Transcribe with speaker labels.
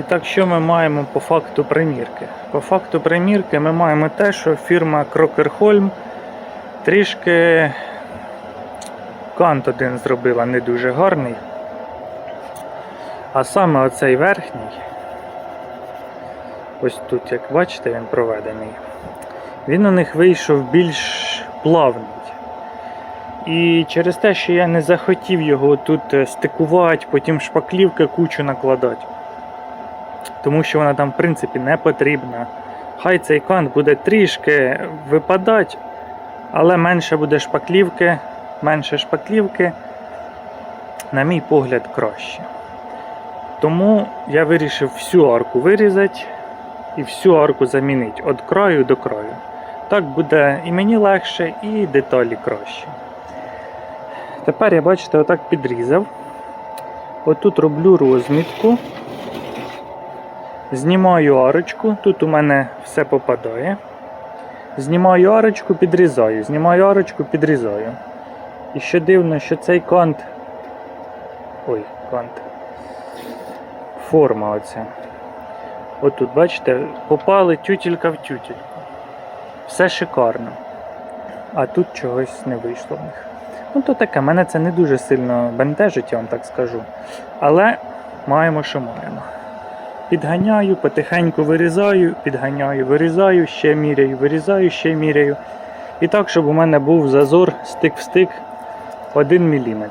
Speaker 1: І так, що ми маємо по факту примірки? По факту примірки ми маємо те, що фірма Крокерхольм трішки кант один зробила не дуже гарний. А саме оцей верхній, ось тут, як бачите, він проведений, він у них вийшов більш плавний. І через те, що я не захотів його тут е, стикувати, потім шпаклівки кучу накладати. Тому що вона там, в принципі, не потрібна. Хай цей кант буде трішки випадати, але менше буде шпаклівки, менше шпаклівки, на мій погляд, краще. Тому я вирішив всю арку вирізати і всю арку замінити від краю до краю. Так буде і мені легше, і деталі краще. Тепер я, бачите, отак підрізав. Отут роблю розмітку. Знімаю арочку, тут у мене все попадає. Знімаю арочку, підрізаю, знімаю арочку, підрізаю. І ще дивно, що цей кант. Ой, кант. Форма оця. Отут, бачите, попали тютілька в тютільку. Все шикарно. А тут чогось не вийшло в них. Ну, то таке, мене це не дуже сильно бентежить, я вам так скажу. Але маємо, що маємо. Підганяю, потихеньку вирізаю, підганяю, вирізаю, ще міряю, вирізаю, ще міряю. І так, щоб у мене був зазор стик в стик 1 мм.